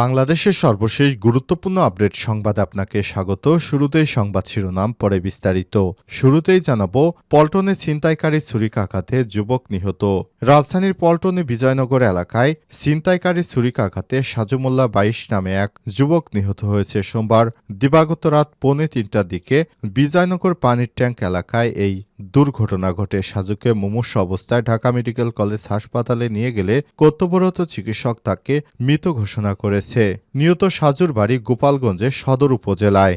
বাংলাদেশের সর্বশেষ গুরুত্বপূর্ণ আপডেট সংবাদ আপনাকে স্বাগত। শুরুতেই সংবাদ শিরোনাম, পরে বিস্তারিত। শুরুতেই জানাব, পল্টনে ছিনতাইকারী ছুরিকাঘাতে যুবক নিহত। রাজধানীর পল্টনে বিজয়নগর এলাকায় ছিনতাইকারী ছুরিকাঘাতে সাজুমোল্লা বাইশ নামে এক যুবক নিহত হয়েছে সোমবার। দিবাগত রাত পৌনে তিনটার দিকে বিজয়নগর পানির ট্যাঙ্ক এলাকায় এই দুর্ঘটনা ঘটে। সাজুকে মুমূর্ষ অবস্থায় ঢাকা মেডিকেল কলেজ হাসপাতালে নিয়ে গেলে কর্তব্যরত চিকিৎসক তাকে মৃত ঘোষণা করেছে নিহত সাজুর বাড়ি গোপালগঞ্জের সদর উপজেলায়।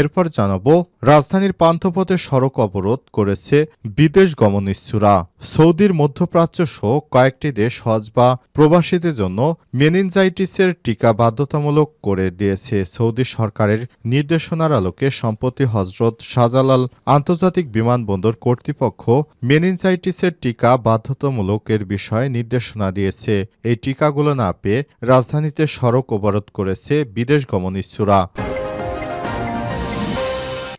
এরপর জানাব, রাজধানীর পান্থপথে সড়ক অবরোধ করেছে বিদেশ গমন ইচ্ছুরা সৌদির মধ্যপ্রাচ্য সহ কয়েকটি দেশ হজ বা প্রবাসীদের জন্য মেনিনজাইটিসের টিকা বাধ্যতামূলক করে দিয়েছে সৌদি সরকারের নির্দেশনার আলোকে সম্প্রতি হজরত শাহজালাল আন্তর্জাতিক বিমানবন্দর কর্তৃপক্ষ মেনিনজাইটিসের টিকা বাধ্যতামূলকের বিষয়ে নির্দেশনা দিয়েছে। এই টিকাগুলো না পেয়ে রাজধানীতে সড়ক অবরোধ করেছে বিদেশ গমন ইচ্ছুরা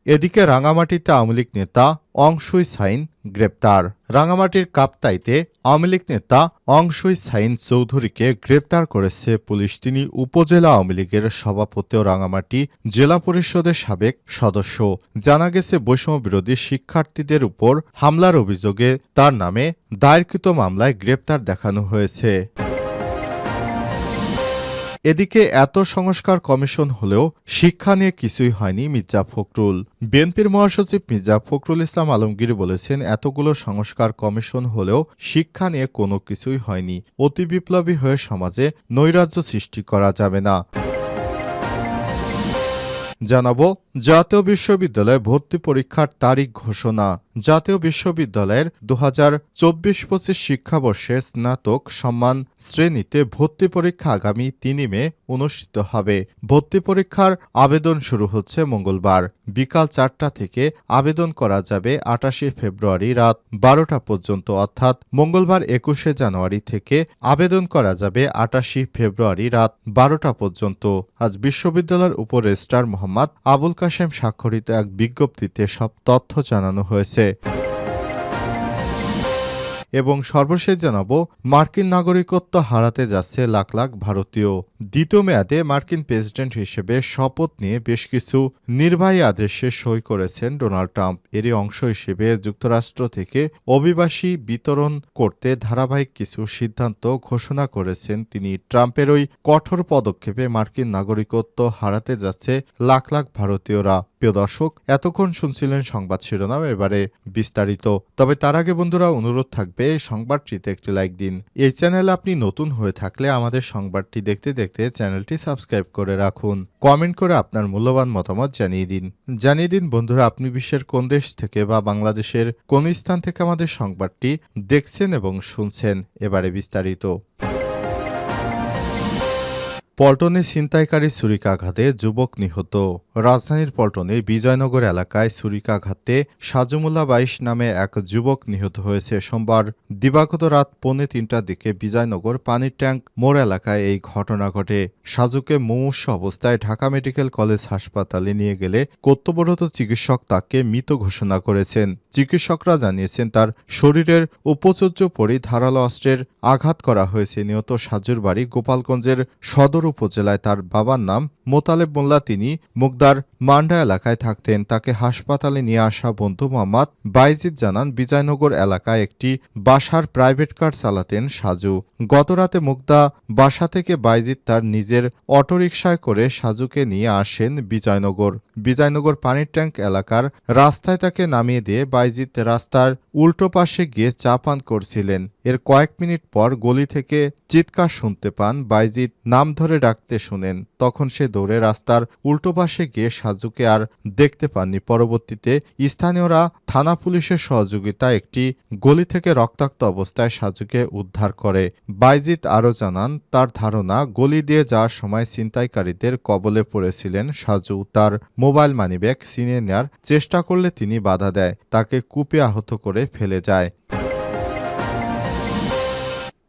এদিকে রাঙামাটিতে আওয়ামী লীগ নেতা অংশুই সাইন গ্রেপ্তার। রাঙামাটির কাপ্তাইতে আওয়ামী লীগ নেতা অংশুই সাইন চৌধুরীকে গ্রেপ্তার করেছে পুলিশ। তিনি উপজেলা আওয়ামী লীগের সভাপতি ও রাঙামাটি জেলা পরিষদের সাবেক সদস্য। জানা গেছে, বৈষম্য বিরোধী শিক্ষার্থীদের উপর হামলার অভিযোগে তার নামে দায়েরকৃত মামলায় গ্রেপ্তার দেখানো হয়েছে। এদিকে এত সংস্কার কমিশন হলেও শিক্ষা নিয়ে কিছুই হয়নি মির্জা ফখরুল। বিএনপির মহাসচিব মির্জা ফখরুল ইসলাম আলমগীর বলেছেন, এতগুলো সংস্কার কমিশন হলেও শিক্ষা নিয়ে কোনো কিছুই হয়নি। অতি বিপ্লবী হয়ে সমাজে নৈরাজ্য সৃষ্টি করা যাবে না। জানাব, জাতীয় বিশ্ববিদ্যালয়ে ভর্তি পরীক্ষার তারিখ ঘোষণা। জাতীয় বিশ্ববিদ্যালয়ের দু হাজার চব্বিশ পঁচিশ শিক্ষাবর্ষে স্নাতক সম্মান শ্রেণীতে ভর্তি পরীক্ষা আগামী তিনই মে অনুষ্ঠিত হবে। ভর্তি পরীক্ষার আবেদন শুরু হচ্ছে মঙ্গলবার। বিকাল চারটা থেকে আবেদন করা যাবে আটাশে ফেব্রুয়ারি রাত বারোটা পর্যন্ত, অর্থাৎ মঙ্গলবার একুশে জানুয়ারি থেকে আবেদন করা যাবে আটাশি ফেব্রুয়ারি রাত বারোটা পর্যন্ত। আজ বিশ্ববিদ্যালয়ের উপর রেজিস্ট্রার মোহাম্মদ আবুল কাশেম স্বাক্ষরিত এক বিজ্ঞপ্তিতে সব তথ্য জানানো হয়েছে। fait. এবং সর্বশেষ জানাব, মার্কিন নাগরিকত্ব হারাতে যাচ্ছে লাখ লাখ ভারতীয়। দ্বিতীয় মেয়াদে মার্কিন প্রেসিডেন্ট হিসেবে শপথ নিয়ে বেশ কিছু নির্বাহী আদেশে সই করেছেন ডোনাল্ড ট্রাম্প। এরই অংশ হিসেবে যুক্তরাষ্ট্র থেকে অভিবাসী বিতরণ করতে ধারাবাহিক কিছু সিদ্ধান্ত ঘোষণা করেছেন তিনি। ট্রাম্পের ওই কঠোর পদক্ষেপে মার্কিন নাগরিকত্ব হারাতে যাচ্ছে লাখ লাখ ভারতীয়রা। প্রিয় দর্শক, এতক্ষণ শুনছিলেন সংবাদ শিরোনাম, এবারে বিস্তারিত। তবে তার আগে বন্ধুরা, অনুরোধ থাকবে এই সংবাদটিতে একটি লাইক দিন। এই চ্যানেল আপনি নতুন হয়ে থাকলে আমাদের সংবাদটি দেখতে দেখতে চ্যানেলটি সাবস্ক্রাইব করে রাখুন। কমেন্ট করে আপনার মূল্যবান মতামত জানিয়ে দিন। জানিয়ে দিন, বন্ধুরা, আপনি বিশ্বের কোন দেশ থেকে বা বাংলাদেশের কোন স্থান থেকে আমাদের সংবাদটি দেখছেন এবং শুনছেন, এবারে বিস্তারিত। পল্টনে ছিনতাইকারী ছুরিকাঘাতে যুবক নিহত। রাজধানীর পল্টনে বিজয়নগর এলাকায় ছুরিকাঘাতে সাজুমুল্লা বাইশ নামে এক যুবক নিহত হয়েছে। সোমবার দিবাগত রাত পৌনে তিনটার দিকে বিজয়নগর পানির ট্যাঙ্ক মোড় এলাকায় এই ঘটনা ঘটে। সাজুকে মুমূর্ষ অবস্থায় ঢাকা মেডিকেল কলেজ হাসপাতালে নিয়ে গেলে কর্তব্যরত চিকিৎসক তাকে মৃত ঘোষণা করেছেন। চিকিৎসকরা জানিয়েছেন, তার শরীরের উপচর্য পরি ধারালো অস্ত্রের আঘাত করা হয়েছে। নিহত সাজুর বাড়ি গোপালগঞ্জের সদর উপজেলায় তার বাবার নাম মোতালেব মোল্লা। তিনি মুগদার মান্ডা এলাকায় থাকতেন, তাকে হাসপাতালে নিয়ে আসা বন্ধু মোহাম্মদ বাইজিদ জানান, বিজয়নগর এলাকায় একটি বাসার প্রাইভেট কার চালাতেন সাজু। গতরাতে মুগদা বাসা থেকে বাইজিদ তার নিজের অটোরিকশায় করে সাজুকে নিয়ে আসেন বিজয়নগর। বিজয়নগর পানির ট্যাঙ্ক এলাকার রাস্তায় তাকে নামিয়ে দিয়ে বাইজিদ রাস্তার উল্টো পাশে গিয়ে চা পান করছিলেন। এর কয়েক মিনিট পর গলি থেকে চিৎকার শুনতে পান, বাইজিদ নাম ধরে ডাকতে শুনেন। তখন সে দৌড়ে রাস্তার উল্টো পাশে গিয়ে সাজুকে আর দেখতে পাননি। পরবর্তীতে স্থানীয়রা থানা পুলিশের সহযোগিতা একটি গলি থেকে রক্তাক্ত অবস্থায় সাজুকে উদ্ধার করে। বাইজিত আরও জানান, তার ধারণা, গলি দিয়ে যাওয়ার সময় ছিনতাইকারীদের কবলে পড়েছিলেন সাজু। তার মোবাইল মানিব্যাগ ছিনিয়ে নেয়ার চেষ্টা করলে তিনি বাধা দেয়, তাকে কূপে আহত করে ফেলে যায়।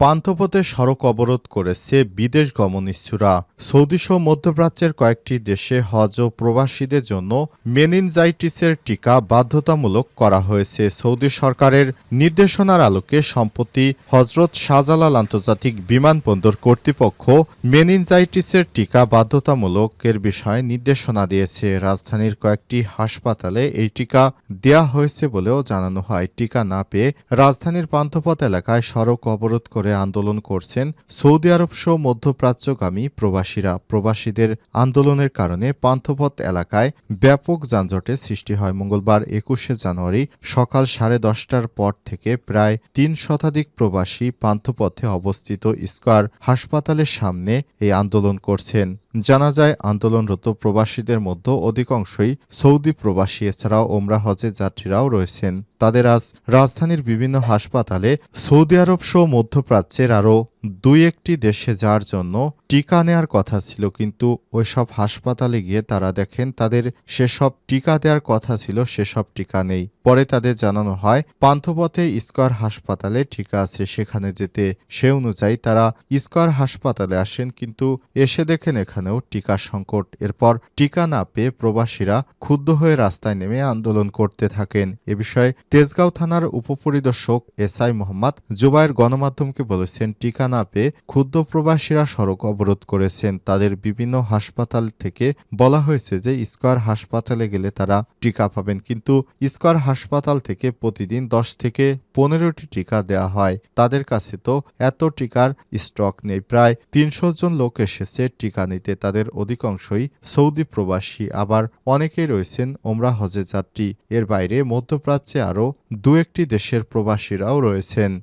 পান্থপথে সড়ক অবরোধ করেছে বিদেশ গমন ইচ্ছুরা সৌদিসহ মধ্যপ্রাচ্যের কয়েকটি দেশে হজ ও প্রবাসীদের জন্য মেনিনজাইটিসের টিকা বাধ্যতামূলক করা হয়েছে। সৌদি সরকারের নির্দেশনার আলোকে সম্প্রতি হজরত শাহজালাল আন্তর্জাতিক বিমানবন্দর কর্তৃপক্ষ মেনিনজাইটিসের টিকা বাধ্যতামূলকের বিষয়ে নির্দেশনা দিয়েছে। রাজধানীর কয়েকটি হাসপাতালে এই টিকা দেয়া হয়েছে বলেও জানানো হয়। টিকা না পেয়ে রাজধানীর পান্থপথ এলাকায় সড়ক অবরোধ করে আন্দোলন করছেন সৌদি আরব সহ মধ্যপ্রাচ্যগামী প্রবাসীরা। প্রবাসীদের আন্দোলনের কারণে পান্থপথ এলাকায় ব্যাপক যানজটের সৃষ্টি হয়। মঙ্গলবার একুশে জানুয়ারি সকাল সাড়ে দশটার পর থেকে প্রায় তিন শতাধিক প্রবাসী পান্থপথে অবস্থিত স্কোয়ার হাসপাতালের সামনে এই আন্দোলন করছেন। জানা যায়, আন্দোলনরত প্রবাসীদের মধ্যে অধিকাংশই সৌদি প্রবাসী, এছাড়াও ওমরা হজে যাত্রীরাও রয়েছেন। তাদের আজ রাজধানীর বিভিন্ন হাসপাতালে সৌদি আরব সহ মধ্যপ্রাচ্যের আরও দুই একটি দেশে যাওয়ার জন্য টিকা নেয়ার কথা ছিল, কিন্তু ওইসব হাসপাতালে গিয়ে তারা দেখেন তাদের সেসব টিকা দেওয়ার কথা ছিল, সেসব টিকা নেই। পরে তাদের জানানো হয়, পান্থপথে স্কয়ার হাসপাতালে টিকা আছে, সেখানে যেতে সে অনুযায়ী তারা স্কয়ার হাসপাতালে আসেন, কিন্তু এসে দেখেন এখানেও টিকা সংকট। এরপর টিকা না পেয়ে প্রবাসীরা ক্ষুব্ধ হয়ে রাস্তায় নেমে আন্দোলন করতে থাকেন। এ বিষয়ে তেজগাঁও থানার উপপরিদর্শক এসআই মোহাম্মদ জুবায়ের গণমাধ্যমকে বলেছেন, টিকা পেয়ে ক্ষুদ্র প্রবাসীরা সড়ক অবরোধ করেছেন। তাদের বিভিন্ন হাসপাতাল থেকে বলা হয়েছে যে স্কয়ার হাসপাতালে গেলে তারা টিকা পাবেন। কিন্তু স্কয়ার হাসপাতাল থেকে প্রতিদিন দশ থেকে পনেরোটি টিকা দেওয়া হয়। তাদের কাছে তো এত টিকার স্টক নেই। প্রায় তিনশো জন লোক এসেছে টিকা নিতে। তাদের অধিকাংশই সৌদি প্রবাসী। আবার অনেকেই রয়েছেন ওমরা হজে যাত্রী। এর বাইরে মধ্যপ্রাচ্যে আরও দু একটি দেশের প্রবাসীরাও রয়েছেন।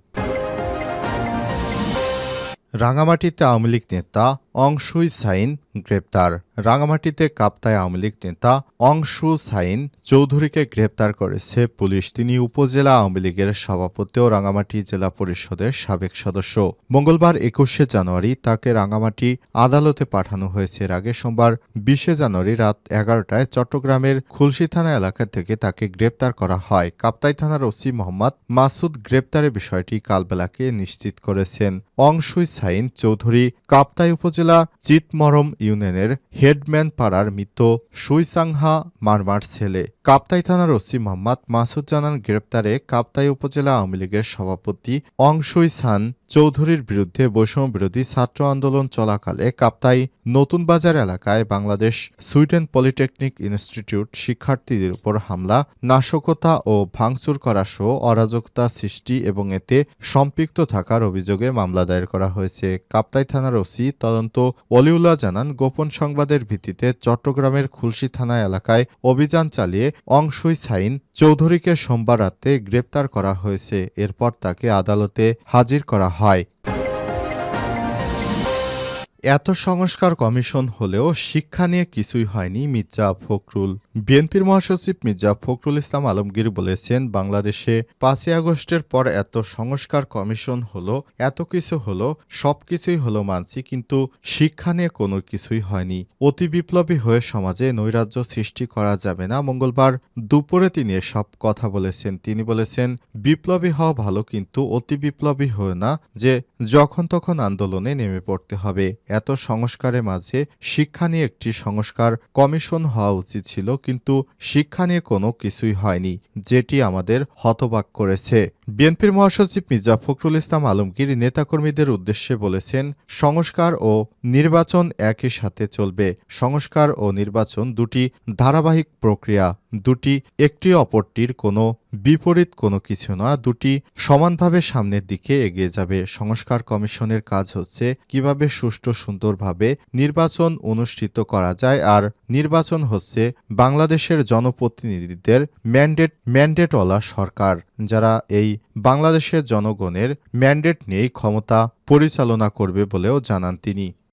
রাঙামাটিতে আওয়ামী লীগ নেতা অংশুই সাইন গ্রেপ্তার। রাঙামাটিতে কাপ্তায় আওয়ামী লীগ নেতা অংশু সাইন চৌধুরীকে গ্রেপ্তার করেছে পুলিশ। তিনি উপজেলা আওয়ামী লীগের সভাপতি ও রাঙামাটি জেলা পরিষদের সাবেক সদস্য। মঙ্গলবার একুশে জানুয়ারি তাকে রাঙামাটি আদালতে পাঠানো হয়েছে। এর আগে সোমবার বিশে জানুয়ারি রাত এগারোটায় চট্টগ্রামের খুলশি থানা এলাকা থেকে তাকে গ্রেপ্তার করা হয়। কাপ্তাই থানার ওসি মোহাম্মদ মাসুদ গ্রেপ্তারের বিষয়টি কালবেলাকে নিশ্চিত করেছেন। অংশুই সাইন চৌধুরী কাপ্তাই উপজেলা চিতমরম ইউনিয়নের হেডম্যান পাড়ার মৃত সুইসাংহা মারমার ছেলে। কাপ্তাই থানার ওসি মোহাম্মদ মাসুদ জানান, গ্রেপ্তারে কাপ্তাই উপজেলা আওয়ামী লীগের সভাপতি অংশুই সান চৌধুরীর বিরুদ্ধে বৈষম্য বিরোধী ছাত্র আন্দোলন চলাকালে কাপ্তাই নতুন বাজার এলাকায় বাংলাদেশ সুইডেন পলিটেকনিক ইনস্টিটিউট শিক্ষার্থীদের উপর হামলা, নাশকতা ও ভাঙচুর করা সহ অরাজকতা সৃষ্টি এবং এতে সম্পৃক্ত থাকার অভিযোগে মামলা দায়ের করা হয়েছে। কাপ্তাই থানার ওসি তদন্ত অলিউল্লাহ জানান, গোপন সংবাদের ভিত্তিতে চট্টগ্রামের খুলশি থানা এলাকায় অভিযান চালিয়ে অংশই সাইন চৌধুরীকে সোমবার রাতে গ্রেপ্তার করা হয়েছে। এরপর তাকে আদালতে হাজির করা হয়। এত সংস্কার কমিশন হলেও শিক্ষা নিয়ে কিছুই হয়নি, মির্জা ফখরুল। বিএনপির মহাসচিব মির্জা ফখরুল ইসলাম আলমগীর বলেছেন, বাংলাদেশে পাঁচই আগস্টের পর এত সংস্কার কমিশন হলো, এত কিছু হলো, সব কিছুই হলো মানছি, কিন্তু শিক্ষা নিয়ে কোনো কিছুই হয়নি। অতি বিপ্লবী হয়ে সমাজে নৈরাজ্য সৃষ্টি করা যাবে না। মঙ্গলবার দুপুরে তিনি এসব কথা বলেছেন। তিনি বলেছেন, বিপ্লবী হওয়া ভালো, কিন্তু অতি বিপ্লবী হয়ে না, যে যখন তখন আন্দোলনে নেমে পড়তে হবে। এত সংস্কারের মাঝে শিক্ষা নিয়ে একটি সংস্কার কমিশন হওয়া উচিত ছিল, কিন্তু শিক্ষা নিয়ে কোনো কিছুই হয়নি, যেটি আমাদের হতবাক করেছে। বিএনপির মহাসচিব মির্জা ফখরুল ইসলাম আলমগীর নেতাকর্মীদের উদ্দেশ্যে বলেছেন, সংস্কার ও নির্বাচন একই সাথে চলবে। সংস্কার ও নির্বাচন দুটি ধারাবাহিক প্রক্রিয়া, দুটি একটি অপরটির কোনো বিপরীত কোনো কিছু না, দুটি সমানভাবে সামনের দিকে এগিয়ে যাবে। সংস্কার কমিশনের কাজ হচ্ছে কীভাবে সুষ্ঠু সুন্দরভাবে নির্বাচন অনুষ্ঠিত করা যায় আর নির্বাচন হচ্ছে বাংলাদেশের জনপ্রতিনিধিদের ম্যান্ডেট, ম্যান্ডেটওয়ালা সরকার, যারা এই বাংলাদেশের জনগণের ম্যান্ডেট নিয়েই ক্ষমতা পরিচালনা করবে বলেও জানান তিনি।